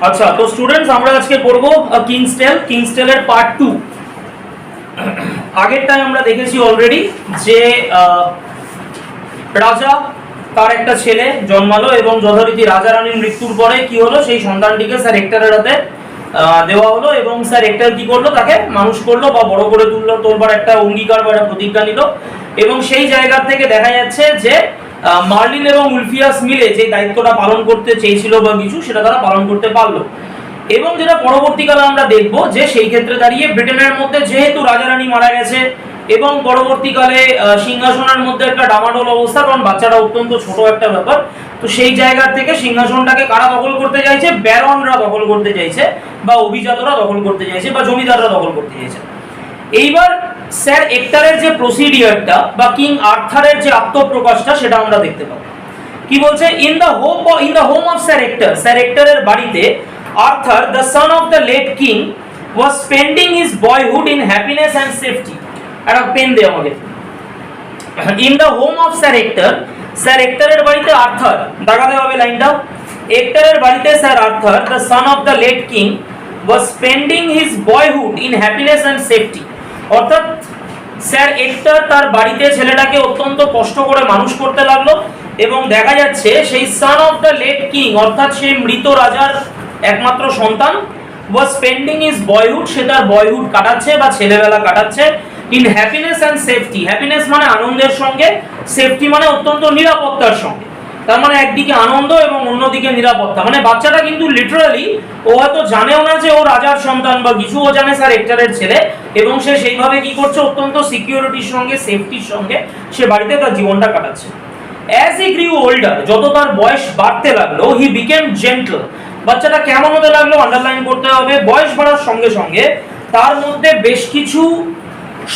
আচ্ছা তো স্টুডেন্টস আমরা আজকে পড়ব কিংস টেল কিংস টেলের পার্ট টু আগেরটায় আমরা দেখেছি অলরেডি যে রাজা তার একটা ছেলে জন্মালো এবং যথারীতি রাজা রানীর মৃত্যুর পরে কি হলো? সেই সন্তানটিকে স্যার রেক্টরের হাতে দেওয়া হলো এবং স্যার রেক্টর কি করল? তাকে মানুষ করল বা বড় করে তুললো, তোলবার একটা অঙ্গীকার বা একটা প্রতিজ্ঞা নিল। এবং সেই জায়গা থেকে দেখা যাচ্ছে যে মার্লিন এবং উলফিয়াস মিলে যে দায়িত্বটা পালন করতে চেয়েছিল বা কিছু, সেটা তারা পালন করতে পারল। এবং যেটা পরবর্তীকালে আমরা দেখব যে সেই ক্ষেত্রে দাঁড়িয়ে ব্রিটেনের মধ্যে যেহেতু রাজা রানী মারা গেছে এবং পরবর্তীকালে সিংহাসনের মধ্যে একটা ডামাডোল অবস্থা, কারণ বাচ্চাটা অত্যন্ত ছোট একটা ব্যাপার। তো সেই জায়গা থেকে সিংহাসনটাকে কারা দখল করতে চাইছে? ব্যারনরা দখল করতে চাইছে বা অভিজাতরা দখল করতে চাইছে বা জমিদাররা দখল করতে চাইছে। এইবার স্যার একটারের যে প্রসিডিওরটা বা কিং আর্থারের যে আত্মপ্রকাশটা সেটা আমরা দেখতে পাবো। কি বলছে? In the home in the home of sir Ector sir এক্টরের বাড়িতে Arthur the son of the late king was spending his boyhood in happiness and safety একটা পেন দে আমাকে। In the home of sir Ector sir এক্টরের বাড়িতে Arthur. দাগাতে হবে লাইনটা। এক্টরের বাড়িতে sir Arthur the son of the late king was spending his boyhood in happiness and safety অর্থাৎ স্যার, একটা তার বাড়িতে ছেলেটাকে অত্যন্ত কষ্ট করে মানুষ করতে লাগল এবং দেখা যাচ্ছে সেই son of the late king অর্থাৎ সেই মৃত রাজার একমাত্র সন্তান ওয়াজ স্পেন্ডিং ইজ বয়হুড সে তার বয়হুড কাটাচ্ছে বা ছেলেবেলা কাটাচ্ছে in happiness and safety happiness মানে আনন্দের সঙ্গে সেফটি মানে অত্যন্ত নিরাপত্তার সঙ্গে। তার মানে একদিকে আনন্দ এবং অন্যদিকে নিরাপত্তা। মানে বাচ্চাটা কিন্তু লিটারালি ও হয়তো জানেও না যে ও রাজার সন্তান বা কিছু ও জানে স্যার একটারের ছেলে এবং সে সেইভাবে কি করছে, অত্যন্ত সিকিউরিটির সঙ্গে সেফটির সঙ্গে সে বাড়িতে তার জীবনটা কাটাচ্ছে। অ্যাজ ই গ্রিউ ওল্ডার যত তার বয়স বাড়তে লাগল হি বিকেম জেন্টল বাচ্চাটা কেমন হতে লাগল আন্ডারলাইন করতে হবে। বয়স বাড়ার সঙ্গে সঙ্গে তার মধ্যে বেশ কিছু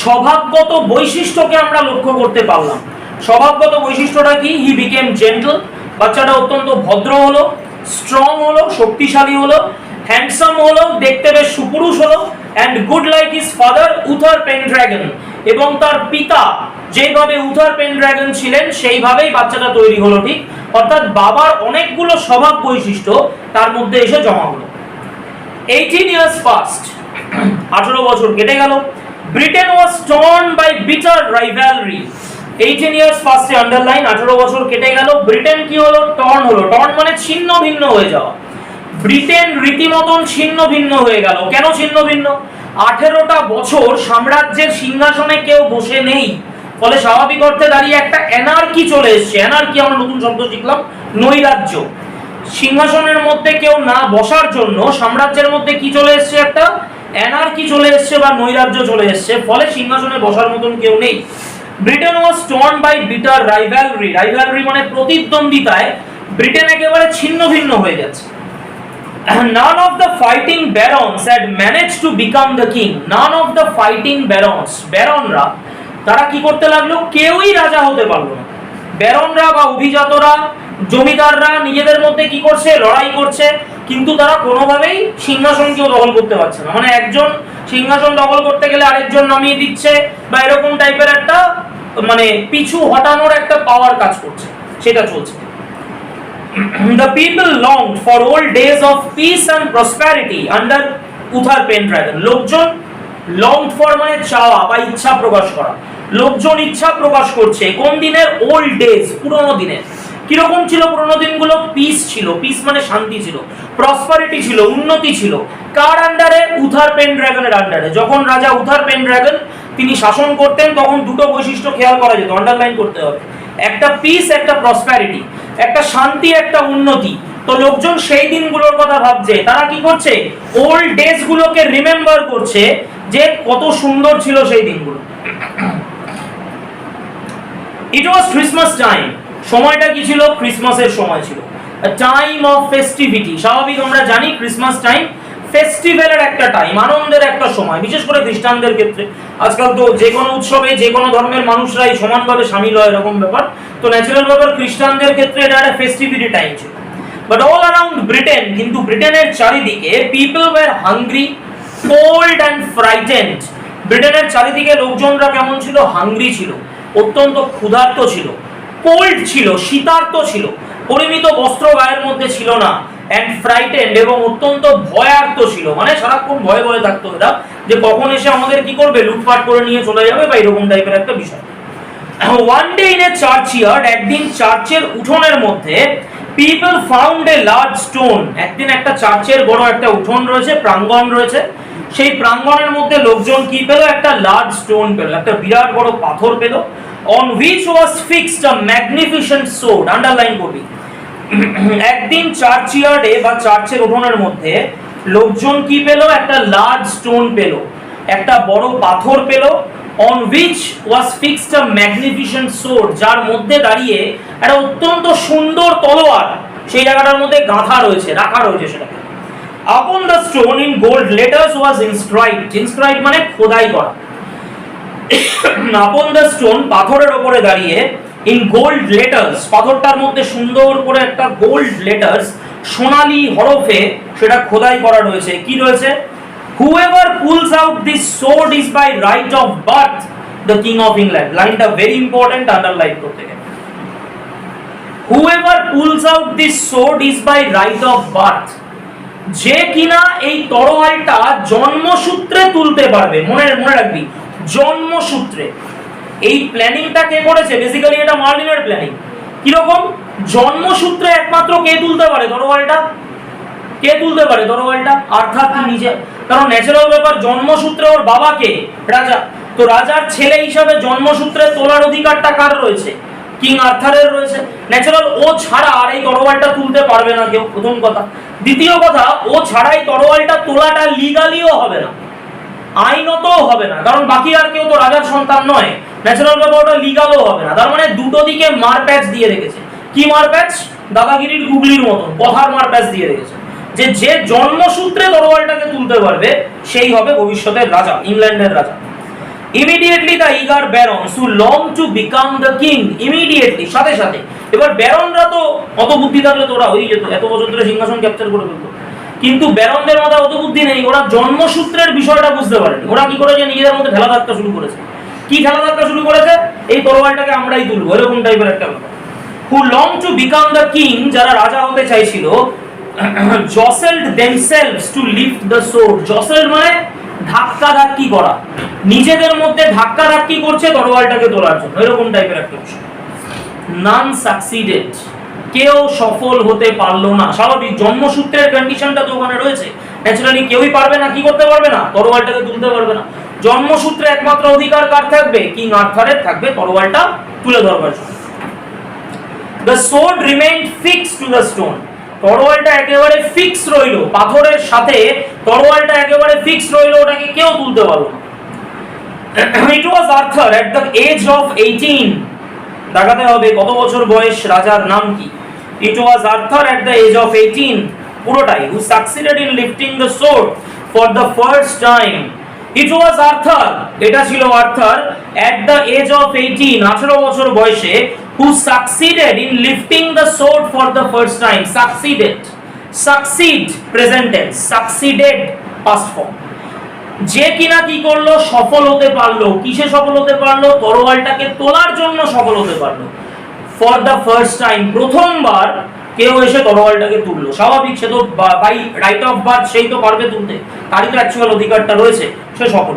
স্বভাবগত বৈশিষ্ট্যকে আমরা লক্ষ্য করতে পারলাম। স্বভাবগত বৈশিষ্ট্যটা কি? হি বিকেম জেন্টল বাচ্চাটা অত্যন্ত ভদ্র হলো স্ট্রং হলো, শক্তিশালী হলো হ্যান্ডসাম হলো, দেখতে বেশ সুপুরুষ হলো and good like his father Uther Pendragon এবং তার পিতা যেভাবে উথার পেনড্রাগন ছিলেন, সেইভাবেই বাচ্চাটা তৈরি হলো, ঠিক? অর্থাৎ বাবার অনেকগুলো স্বভাব বৈশিষ্ট্য তার মধ্যে এসে জমা হলো। এইটিন ইয়ার্স পাস্ট আঠারো বছর কেটে গেল। Britain was torn by bitter rivalry eighteen years ফার্স্টে আন্ডারলাইন আঠারো বছর কেটে গেল। ব্রিটেন কি হলো? টর্ন হলো। টর্ন মানে ছিন্ন ভিন্ন হয়ে যাওয়া। ব্রিটেন রীতিমতন ছিন্ন ভিন্ন হয়ে গেল। কেন ছিন্ন ভিন্ন? আঠেরোটা বছর সাম্রাজ্যের সিংহাসনে কেউ বসে নেই। ফলে স্বাভাবিক অর্থে দাঁড়িয়ে একটা এনার্কি চলে এসছে। এনার্কি আমরা নতুন শব্দ শিখলাম। নৈরাজ্য। সিংহাসনের মধ্যে কেউ না বসার জন্য সাম্রাজ্যের মধ্যে কি চলে এসছে একটা? এনার্কি চলে এসছে বা নৈরাজ্য চলে এসছে। ফলে সিংহাসনে বসার মতন কেউ নেই। Britain was torn by bitter rivalry rivalry মানে প্রতিদ্বন্দ্বিতায় ব্রিটেন একেবারে ছিন্ন ভিন্ন হয়ে যাচ্ছে none of the fighting barons had managed to become the king. None of the fighting barons ব্যারনরা তারা কি করতে লাগল? কেউই রাজা হতে পারল না। ব্যারনরা বা অভিজাতরা, জমিদাররা নিজেদের মধ্যে কি করছে? লড়াই করছে। কিন্তু তারা কোনোভাবেই সিংহাসন কেউ দখল করতে পারছে না। মানে একজন সিংহাসন দখল করতে গেলে আরেকজন নামিয়ে দিচ্ছে বা এরকম টাইপের একটা মানে পিছু হটানোর একটা পাওয়ার কাজ করছে। সেটা চলছে। The people longed for old days of peace and prosperity under উথার পেনড্রাগন লোকজন longed ফর মানে চাওয়া বা ইচ্ছা প্রকাশ করা। লোকজন ইচ্ছা প্রকাশ করছে কোন দিনের? ওল্ড ডেজ পুরনো দিনের। কীরকম ছিল পুরনো দিনগুলো? পিস ছিল। পিস মানে শান্তি ছিল। প্রসপারিটি ছিল। উন্নতি ছিল। কার আন্ডারে উথার পেনড্রাগনের আন্ডারে যখন রাজা উথার পেনড্রাগন তিনি শাসন করতেন, তখন দুটো বৈশিষ্ট্য খেয়াল করা যেত আন্ডারলাইন করতে হবে। একটা পিস একটা প্রসপ্যারিটি একটা শান্তি, একটা উন্নতি। তো লোকজন সেই দিনগুলোর কথা ভাবছে। তারা কি করছে? ওল্ড ডেজ গুলোকে রিমেম্বার করছে যে কত সুন্দর ছিল সেই দিনগুলো। ইট ওয়াজ ক্রিসমাস টাইম সময়টা কি ছিল? ক্রিসমাসের সময় ছিল। টাইম অফ ফেস্টিভিটি স্বাভাবিক আমরা জানি ক্রিসমাস টাইম ফেস্টিভ্যালের একটা টাইম আনন্দের একটা সময়, বিশেষ করে খ্রিস্টানদের ক্ষেত্রে। আজকাল তো যে কোনো উৎসবে যে কোনো ধর্মের মানুষরাই সমানভাবে সামিল হয় এরকম ব্যাপার। তো ন্যাচারাল ব্যাপার খ্রিস্টানদের ক্ষেত্রে এটা একটা ফেস্টিভিটি টাইম ছিল। বাট অল অ্যারাউন্ড ব্রিটেন কিন্তু ব্রিটেনের চারিদিকে people were hungry cold and frightened ব্রিটেনের চারিদিকে লোকজনরা কেমন ছিল? হাংরি ছিল। অত্যন্ত ক্ষুধার্ত ছিল। কোল্ড ছিল, শীতার্ত ছিল, পরিমিত বস্ত্র গায়ের মধ্যে ছিল না অ্যান্ড ফ্রাইটেন্ড এবং অত্যন্ত ভয়ার্ত ছিল। মানে সারাক্ষণ ভয়ে ভয়ে থাকতো এরা যে কখন এসে আমাদের কি করবে? লুটপাট করে নিয়ে চলে যাবে বা এরকম টাইপের একটা বিষয়। One day in a churchyard একদিন চার্চের উঠোনের মধ্যে people found a large stone একদিন একটা চার্চের বড় একটা উঠোন রয়েছে, প্রাঙ্গণ রয়েছে। সেই প্রাঙ্গণের মধ্যে লোকজন কি পেল? একটা লার্জ স্টোন পেল, একটা বিরাট বড় পাথর পেল। On which was fixed a magnificent sword underline করবি। একদিন চার্চ ইয়ার্ডে বা চার্চের উঠোনের মধ্যে লোকজন কি পেল? একটা লার্জ স্টোন পেল, একটা বড় পাথর পেল on which was fixed a magnificent sword যার মধ্যে দাঁড়িয়ে একটা অত্যন্ত সুন্দর তলোয়ার, সেই জায়গাটার মধ্যে গাঁথা রয়েছে, রাখা রয়েছে সেটাকে। Upon the stone in gold letters was inscribed inscribe মানে খোদাই করা। আপন দ্য স্টোন পাথরের ওপরে দাঁড়িয়ে ইন গোল্ড লেটার্স পাথরটার মধ্যে সুন্দর করে একটা গোল্ড লেটার্স সোনালী হরফে সেটা খোদাই করা রয়েছে। কি রয়েছে? Pulls out this sword is by right of birth the king of England লাইনটা ভেরি ইম্পর্টেন্ট আন্ডারলাইন করতে গেলে। Whoever pulls out this sword is by right of birth যে কিনা এই তরোয়ালটা জন্মসূত্রে তুলতে পারবে, মনে মনে রাখবি জন্মসূত্রে। এই প্ল্যানিংটা কে করেছে? বেসিক্যালি এটা মার্লিনের প্ল্যানিং। কীরকম? জন্মসূত্রে একমাত্র কে তুলতে পারে? তরোয়ালটা কে তুলতে পারে? তরোয়ালটা অর্থাৎ নিজে? কারণ ন্যাচারাল ব্যাপার, জন্মসূত্রে ওর বাবাকে রাজা। তো রাজার ছেলে হিসাবে জন্মসূত্রে তোলার অধিকারটা কার রয়েছে? কিং আর্থারের রয়েছে। ন্যাচারাল ও ছাড়া আর এই তরোয়ালটা তুলতে পারবে না কেউ। প্রথম কথা। দ্বিতীয় কথা, ও ছাড়া এই তরোয়ালটা তোলাটা লিগালিও হবে না। আইনতও হবে না, কারণ বাকি আর কেউ তো রাজার সন্তান নয়। ন্যাচারাল ব্যাপার ওটা লিগালও হবে না, তার মানে দুটো দিকে মার প্যাচ দিয়ে রেখেছে। কি মার প্যাচ? দাদাগিরির গুগলির মতন, কথার মার প্যাচ দিয়ে রেখেছে। যে যে জন্মসূত্রে তরোয়ালটাকে তুলতে পারবে, সেই হবে ভবিষ্যতের রাজা, ইংল্যান্ডের রাজা। Immediately the eager barons who long to become the king immediately সাথে সাথে। এবার ব্যারনরা তো অত বুদ্ধি থাকলে তো ওরা হয়ে যেত, এত বছর ধরে সিংহাসন ক্যাপচার করে ফেলতো। কিন্তু ব্যারনদের মাথায় অত বুদ্ধি নেই, ওরা জন্মসূত্রের বিষয়টা বুঝতে পারেনি। ওরা কি করেছে নিজেদের মধ্যে ঠেলা ধাক্কা শুরু করেছে? কি ঠেলা ধাক্কা শুরু করেছে? এই তরোয়ালটাকে আমরাই তুলবো, এরকম টাইপের একটা who long to become the king যারা রাজা হতে চাইছিল jostled themselves to lift the sword jostled মানে ধাক্কা ধাক্কি করা। নিজেদের মধ্যে ধাক্কা ধাক্কি করছে তরোয়ালটাকে তোলার জন্য, এরকম টাইপের একটা বিষয়। নান সাকসিডেড কেউ সফল হতে পারল না। স্বাভাবিক, জন্মসূত্রের কন্ডিশনটা তো ওখানে রয়েছে। ন্যাচারালি কেউই পারবে না, কি করতে পারবে না? তরোয়ালটাকে তুলতে পারবে না। জন্মসূত্রে একমাত্র অধিকার কার থাকবে? কিং আর্থারের থাকবে, তরোয়ালটা তুলে ধরবার জন্য। The sword remain fix to the stone তরোয়ালটা একেবারে ফিক্স রইল। পাথরের সাথে তরোয়ালটা একেবারে ফিক্স রইল, ওটাকে কেউ তুলতে পারল না। It was Arthur at the age of eighteen দেখাতে হবে কত বছর বয়স রাজার নাম কি। It was Arthur at the age of eighteen পুরোটাই who succeeded in lifting the sword for the first time it was Arthur এটা ছিল Arthur at the age of eighteen আঠারো বছর বয়সে who succeeded in lifting the sword for the first time succeeded succeed present tense succeeded past form যে কিনা কি করল, সফল হতে পারল। কিসে সফল হতে পারল? তরোয়ালটাকে তোলার জন্য সফল হতে পারল। ফর দ্য ফার্স্ট টাইম প্রথমবার কেউ এসে তরোয়ালটাকে তুললো। স্বাভাবিক, সে তো বাই রাইট অফ বার্থ সেই তো পারবে তুলতে। তারই তো অ্যাকচুয়াল অধিকারটা রয়েছে, সে সফল।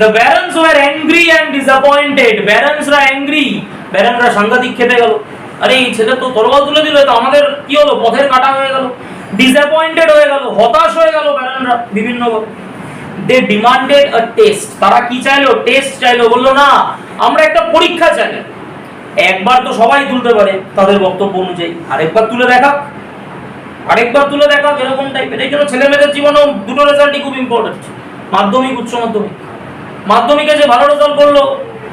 The barons were angry and disappointed ব্যারন্সরা angry ব্যারনরা সাংঘাতিক খেতে গেল। আরে এই ছেলে তো তরোয়াল তুলে দিল তো আমাদের কি হলো? পথের কাটা হয়ে গেল। ডিসঅ্যাপয়েন্টেড হয়ে গেল, হতাশ হয়ে গেল ব্যারনরা বিভিন্নভাবে দে ডিমান্ডেড আ টেস্ট তারা কি চাইলো? টেস্ট চাইলো, বলল, না, আমরা একটা পরীক্ষা চাই। একবার তো সবাই তুলতে পারে তাদের বক্তব্য অনুযায়ী। আরেকবার তুলে দেখাক। আরেকবার তুলে দেখাক, এরকম টাইপের এই জন্য ছেলে মেয়েদের জীবনেও দুটো রেজাল্টই খুব ইম্পর্টেন্ট মাধ্যমিক, উচ্চ মাধ্যমিক। মাধ্যমিকে যে ভালো রেজাল্ট করল,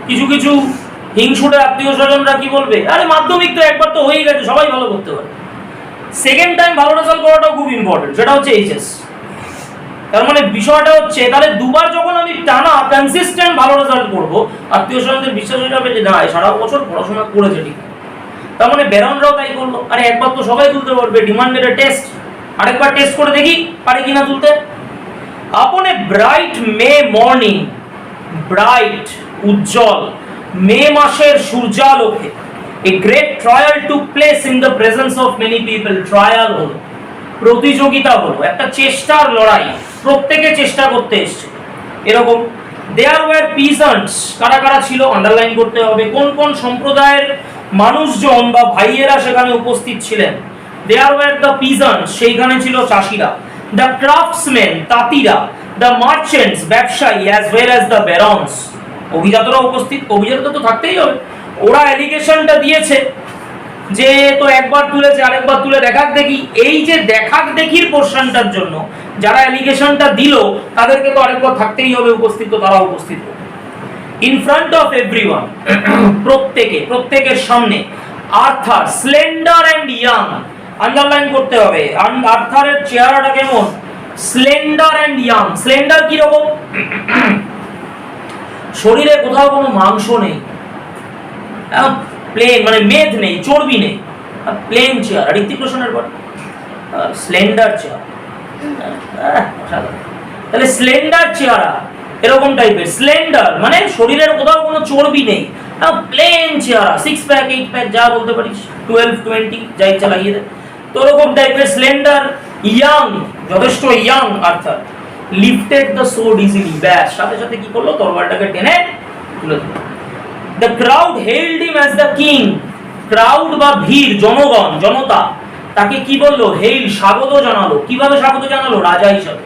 কিছু কিছু হিংসুটে আত্মীয় স্বজনরা কি বলবে? আরে মাধ্যমিক তো একবার তো হয়েই গেছে, সবাই ভালো করতে পারে। সেকেন্ড টাইম ভালো রেজাল্ট করাটাও খুব ইম্পর্টেন্ট সেটা হচ্ছে এইচএস তার মানে বিষয়টা হচ্ছে, তাহলে দুবার যখন আমি টানা কনসিস্টেন্ট ভালো রেজাল্ট করব। আত্মীয় স্বজনদের বিশ্বাস হয়ে যাবে যে, না, সারা বছর পড়াশোনা করেছে ঠিক। তার মানে বেরনরাও তাই করল। আরে, একবার তো সবাই তুলতে পারবে ডিমান্ডেড টেস্ট আরেকবার টেস্ট করে দেখি, পারে কিনা তুলতে? Upon a bright May morning bright উজ্জ্বল, মে মাসের সূর্যালোকে a great trial to place in the presence of many people trial হলো, প্রতিযোগিতা হলো, একটা চেষ্টার লড়াই, প্রত্যেকে চেষ্টা করতে এসছে। এরকম দেয়ার ওয়ার পিজন্টস কারা কারা ছিল? আন্ডারলাইন করতে হবে। কোন কোন সম্প্রদায়ের মানুষজন বা ভাইয়েরা সেখানে উপস্থিত ছিলেন? দেয়ার ওয়ার দ্য পিজন্টস সেইখানে ছিল চাষিরা। দ্য ক্রাফটসম্যান তাঁতিরা। দ্য মার্চেন্টস ব্যবসায়ী as well as the barons অভিজাতরা উপস্থিত। অভিজাত তো থাকতেই হবে। ওরা অ্যালিগেশনটা দিয়েছে। যে তো একবার তুলেছে, আরেকবার তুলে দেখাক দেখি। এই যে দেখাক দেখির পোর্শনটার জন্য যারা অ্যালিগেশনটা দিল, তাদেরকে তো আরেকবার থাকতেই হবে, উপস্থিত তো তারা উপস্থিত ইন ফ্রন্ট অফ এভরিওয়ান প্রত্যেকে, প্রত্যেকের সামনে Arthur slender and young underline করতে হবে। আর্থারের চেহারাটা কেমন? স্লেন্ডার অ্যান্ড ইয়াং স্লেন্ডার কি রকম শরীরে কোথাও কোনো মাংস নেই। প্লেন মানে মেদ নেই, চর্বি নেই। প্লেন চেয়ার আর ঋতিক রোশনের পর স্লেন্ডার চেয়ার তাহলে স্লেন্ডার চেহারা এরকম টাইপের স্লেন্ডার মানে শরীরের কোথাও কোনো চর্বি নেই। প্লেন চেহারা সিক্স প্যাক এইট প্যাক যা বলতে পারিস। টুয়েলভ টোয়েন্টি যা ইচ্ছা লাগিয়ে দে। তো ওরকম টাইপের স্লেন্ডার ইয়াং যথেষ্ট ইয়াং অর্থাৎ লিফটেড দ্য সোড ইজিলি ব্যাস, সাথে সাথে কি করল? তরবারটাকে টেনে তুলে দিল। The crowd held him as the king crowd বা ভিড়, জনগণ, জনতা, তাকে কি বলল? হেইল স্বাগত জানালো। কীভাবে স্বাগত জানালো? রাজা হিসাবে।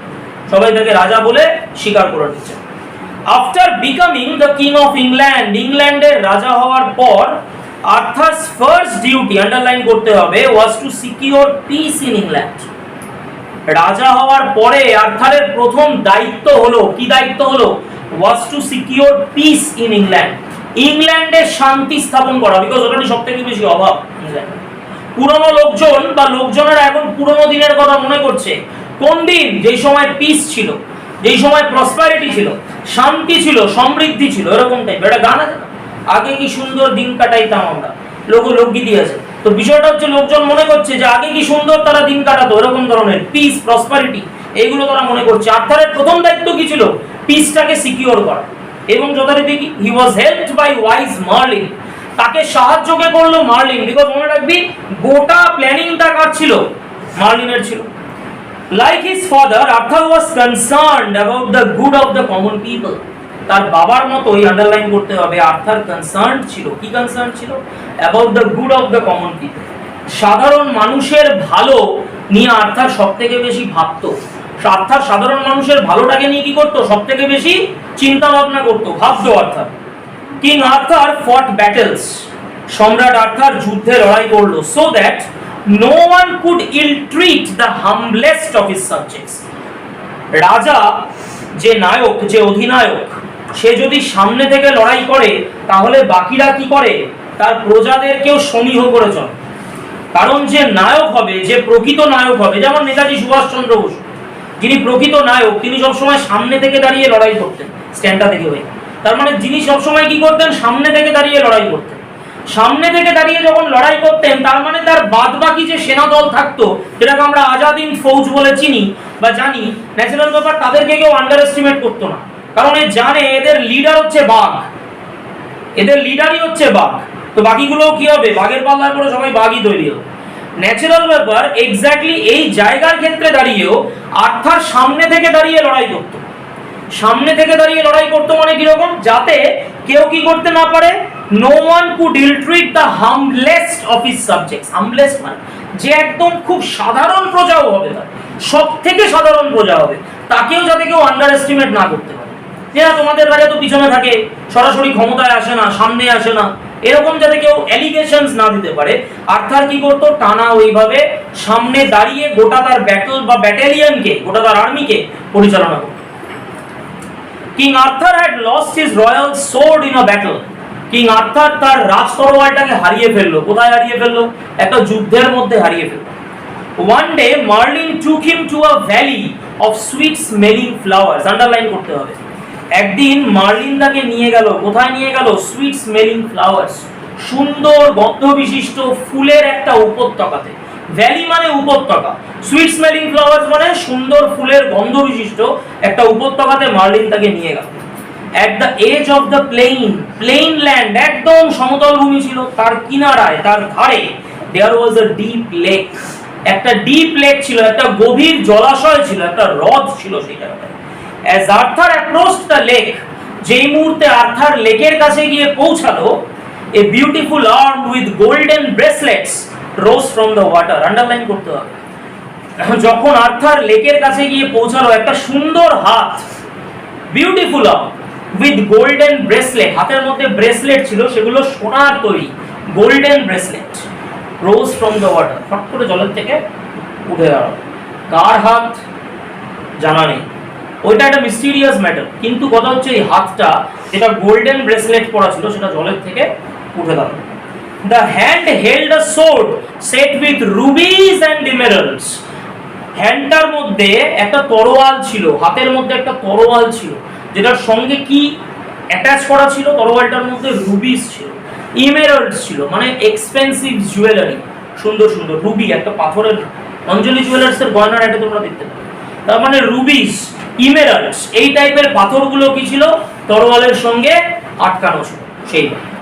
সবাই তাকে রাজা বলে স্বীকার করে নিচ্ছে। After becoming the king of England ইংল্যান্ডের রাজা হওয়ার পর আর্থার্স ফার্স্ট ডিউটি আন্ডারলাইন করতে হবে was to secure peace in England রাজা হওয়ার পরে আর্থারের প্রথম দায়িত্ব হলো, কি দায়িত্ব হলো? Was to secure peace in England ইংল্যান্ডে শান্তি স্থাপন করা বিকজ ওখানে সব থেকে বেশি অভাব পুরনো লোকজন বা লোকজনেরা এখন পুরনো দিনের কথা মনে করছে। কোন দিন? যেই সময় পিস ছিল, যেই সময় প্রসপারিটি ছিল, শান্তি ছিল, সমৃদ্ধি ছিল, এরকম টাইপ এটা গান আছে? আগে কি সুন্দর দিন কাটাইতাম আমরা? লোক লোকগীতি আছে। তো বিষয়টা হচ্ছে লোকজন মনে করছে যে আগে কি সুন্দর তারা দিন কাটাতো, এরকম ধরনের। পিস প্রসপারিটি এইগুলো তারা মনে করছে। আর্থারের প্রথম দায়িত্ব কি ছিল? পিসটাকে সিকিউর করা। এবং যথারীতি he was helped by wise Merlin তাকে সাহায্য কে করল? মার্লিন বিকজ মনে রাখবি, গোটা প্ল্যানিংটা কার ছিল মার্লিনের ছিল। Like his father Arthur was concerned about the good of the common people তার বাবার মতোই আন্ডারলাইন করতে হবে আর্থার কনসার্ন ছিল। কি কনসার্ন ছিল? About the good of the common people সাধারণ মানুষের ভালো নিয়ে আর্থার সব থেকে বেশি ভাবতো। আর্থার সাধারণ মানুষের ভালোটাকে নিয়ে কি করতো? সব থেকে বেশি চিন্তা ভাবনা করতো, ভাবতো অর্থাৎ। কিং আর্থার ফট ব্যাটেলস সম্রাট আর্থার যুদ্ধে লড়াই করল so that no one could ill treat the humblest of his subjects রাজা যে নায়ক, যে অধিনায়ক, সে যদি সামনে থেকে লড়াই করে, তাহলে বাকিরা কি করে? তার প্রজাদেরকেও সমীহ করে চলে। কারণ যে নায়ক হবে, যে প্রকৃত নায়ক হবে, যেমন নেতাজি সুভাষচন্দ্র বসু যিনি প্রকৃত নায়ক, তিনি সবসময় সামনে থেকে দাঁড়িয়ে লড়াই করতেন স্ট্যান্ডটা থেকে হয়ে। তার মানে যিনি সবসময় কি করতেন? সামনে থেকে দাঁড়িয়ে লড়াই করতেন। সামনে থেকে দাঁড়িয়ে যখন লড়াই করতেন, তার মানে তার বাদ বাকি যে সেনা দল থাকতো, যেটাকে আমরা আজাদিন ফৌজ বলে চিনি বা জানি ন্যাচারাল ব্যাপার, তাদেরকে কেউ আন্ডার এস্টিমেট করতো না। কারণ এ জানে এদের লিডার হচ্ছে বাঘ। এদের লিডারই হচ্ছে বাঘ। তো বাকিগুলো কি হবে? বাঘের পাল্লায় পরে সবাই বাঘই তৈরি হবে। ন্যাচারাল ব্যাপার এক্স্যাক্টলি এই জায়গার ক্ষেত্রে দাঁড়িয়েও আর্থার সামনে থেকে দাঁড়িয়ে লড়াই করতো। সামনে থেকে দাঁড়িয়ে লড়াই করতো মানে কীরকম? যাতে কেউ কি করতে না পারে? No one could ill treat the humblest of his subjects humblest মানে যে একদম খুব সাধারণ প্রজাও হবে না সব থেকে সাধারণ প্রজা হবে। তাকেও যাতে কেউ আন্ডার এস্টিমেট না করতে পারে। যে না তোমাদের রাজা তো পিছনে থাকে, সরাসরি ক্ষমতায় আসে না, সামনে আসে না। এরকম যাতে কেউ অ্যালিগেশনস না দিতে পারে, আর্থার কি করতো? টানা ওইভাবে সামনে দাঁড়িয়ে গোটা তার ব্যাটল বা ব্যাটালিয়নকে গোটা তার আর্মিকে পরিচালনা করতো। King Arthur had lost his royal sword in a battle King Arthur তার রাজ তরোয়ালটাকে হারিয়ে ফেলল। কোথায় হারিয়ে ফেলল? একটা যুদ্ধের মধ্যে হারিয়ে ফেলল। One day Merlin took him to a valley of sweet smelling flowers underline করতে হবে। একদিন মার্লিন তাকে নিয়ে গেল, কোথায় নিয়ে গেল? Sweet smelling flowers. সুন্দর গন্ধ বিশিষ্ট ফুলের একটা উপত্যকাতে। ভ্যালি মানে উপত্যকা। সুইট স্মেলিং ফ্লাওয়ার্স মানে সুন্দর ফুলের গন্ধ বিশিষ্ট একটা উপত্যকাতে মার্লিন তাকে নিয়ে গেল। At the edge of the plain plain land একদম সমতল ভূমি ছিল, তার কিনারায়, তার ধারে there was a deep lake একটা ডিপ লেক ছিল, একটা গভীর জলাশয় ছিল, একটা হ্রদ ছিল জায়গাটায়। As Arthur approach the lake যেই মুহূর্তে আর্থার লেকের কাছে গিয়ে পৌঁছালো a beautiful arm with golden bracelets rose from the water underline করতে হবে। যখন আর্থার লেকের কাছে গিয়ে পৌঁছালো, একটা সুন্দর হাত beautiful arm with golden bracelet হাতের মধ্যে ব্রেসলেট ছিল, সেগুলো সোনার তৈরি golden bracelet rose from the water ফট করে জলের থেকে উঠে দাঁড়াল। কার হাত? জানা নেই। ওইটা একটা মিস্টিরিয়াস ম্যাটার কিন্তু কথা হচ্ছে এই হাতটা, যেটা গোল্ডেন ব্রেসলেট পরা ছিল, সেটা জলের থেকে উঠে দাঁড়াল। The hand held a sword set with rubies and emeralds হ্যান্ডটার মধ্যে একটা তরোয়াল ছিল, হাতের মধ্যে একটা তরোয়াল ছিল, যেটার সঙ্গে কি অ্যাটাচ করা ছিল? তরোয়ালটার মধ্যে রুবিস ছিল ইমেরাল্ডস ছিল মানে এক্সপেন্সিভ জুয়েলারি সুন্দর সুন্দর রুবি একটা পাথরের অঞ্জলি জুয়েলার্সের গয়নার এটা তোমরা দেখতে পাবে। তার মানে রুবিস ইমেরাল্ডস এই টাইপের পাথরগুলো কি ছিল? তরোয়ালের সঙ্গে আটকানো ছিল। সেইভাবে